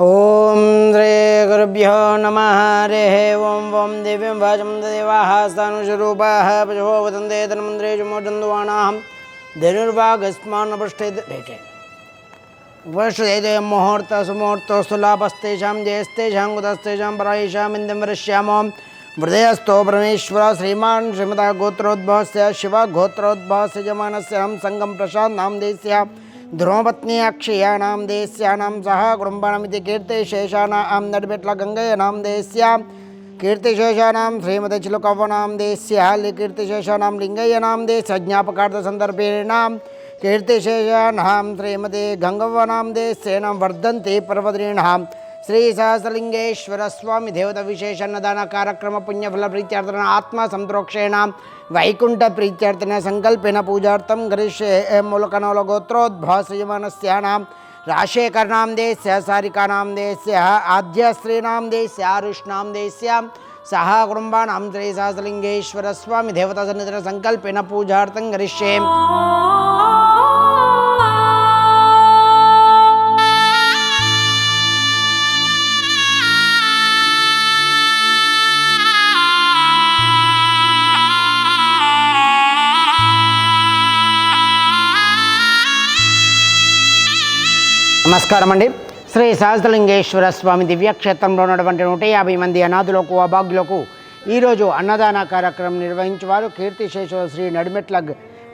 ॐ श्रीगुरुभ्यो नमः, हरिः ॐ ओम देवीं वाचं देवाः स्थानुस्वरूपाः पशवो वदन्ते तन्मन्त्रे चमोचन्दुवाणां धनुर्वागस्मान्नपृष्ठे रेटे वर्षदेते मुहूर्त सुमुहूर्तस्तु लाभस्तेषां जयस्तेषां कुतस्तेषां परायेषामिन्दं वरिष्यामो। हृदयस्थो परमेश्वर, श्रीमान् श्रीमता गोत्रोद्भवस्य शिवगोत्रोद्भवस्य जमानस्य हं सङ्गं प्रशान्नां देस्याम्। ध्रुवपत्न्याक्षीयाणां देस्यानां सह गृम्बणमिति कीर्तिशेषाणां नड्बेट्ल गङ्गयनां देस्यां कीर्तिशेषाणां श्रीमदचिलुकवनां देस्याल् कीर्तिशेषाणां लिङ्गय्यनां देस्यज्ञापकार्थसन्दर्भेणां कीर्तिशेषाणां श्रीमती गङ्गवनां देस्येनां वर्धं पर्वदृणां శ్రీ సహస్రలింగేశ్వర స్వామి దేవత విశేష అన్నదాన కార్యక్రమ పుణ్యఫల ప్రీత్యార్థన ఆత్మ సంతోక్షేణ వైకుంఠ ప్రీత్యార్థన సంకల్పిన పూజార్థం గరిష్యే మూలకనోల గోత్రోద్భాసయమానస్యానాం రాశేకర్ణాం దేశ్య సారికానాం దేశ్య ఆద్యశ్రీనాం దేశ్య ఆరుష్ణాం దేశ్యాం సహా కుటుంబానాం శ్రీ సహస్రలింగేశ్వర స్వామి దేవత సన్నిధిన సంకల్పిన పూజార్థం గరిష్యే నమస్కారం అండి శ్రీ సహస్రలింగేశ్వర స్వామి దివ్యక్షేత్రంలో ఉన్నటువంటి నూట యాభై మంది అనాథులకు అభాగ్యులకు ఈరోజు అన్నదాన కార్యక్రమం నిర్వహించేవారు కీర్తిశేషులు శ్రీ నడిమెట్ల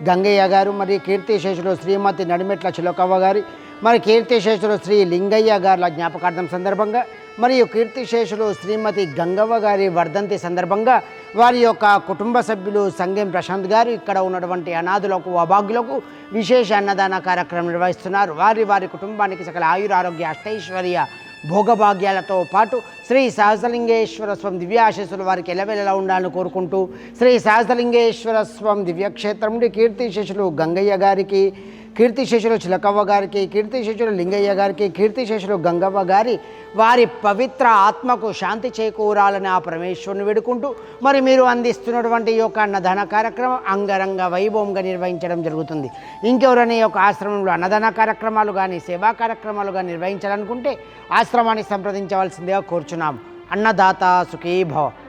గంగయ్య గారు మరియు కీర్తిశేషులు శ్రీమతి నడిమెట్ల చిలకవ్వ గారి మరి కీర్తిశేషులు శ్రీ లింగయ్య గారుల జ్ఞాపకార్థం సందర్భంగా మరియు కీర్తిశేషులు శ్రీమతి గంగవ్వ గారి వర్ధంతి సందర్భంగా వారి యొక్క కుటుంబ సభ్యులు సంగం ప్రశాంత్ గారు ఇక్కడ ఉన్నటువంటి అనాథులకు అభాగ్యులకు విశేష అన్నదాన కార్యక్రమం నిర్వహిస్తున్నారు. వారి వారి కుటుంబానికి సకల ఆయురారోగ్య అష్టైశ్వర్య భోగభాగ్యాలతో పాటు శ్రీ సహస్రలింగేశ్వర స్వామి దివ్యాశీస్సులు వారికి ఎలవెలలా ఉండాలని కోరుకుంటూ శ్రీ సహస్రలింగేశ్వర స్వామి దివ్యక్షేత్రం నుండి కీర్తిశేషులు గంగయ్య గారికి కీర్తిశేషులు చిలకవ్వ గారికి కీర్తిశేషులు లింగయ్య గారికి కీర్తిశేషులు గంగవ్వ గారి వారి పవిత్ర ఆత్మకు శాంతి చేకూరాలని ఆ పరమేశ్వరుని వేడుకుంటూ మరి మీరు అందిస్తున్నటువంటి ఈ యొక్క అన్నదాన కార్యక్రమం అంగరంగ వైభవంగా నిర్వహించడం జరుగుతుంది. ఇంకెవరైనా ఈ యొక్క ఆశ్రమంలో అన్నదాన కార్యక్రమాలు కానీ సేవా కార్యక్రమాలు కానీ నిర్వహించాలనుకుంటే ఆశ్రమాన్ని సంప్రదించవలసిందిగా కోరుచున్నాం. అన్నదాత సుఖీభవ.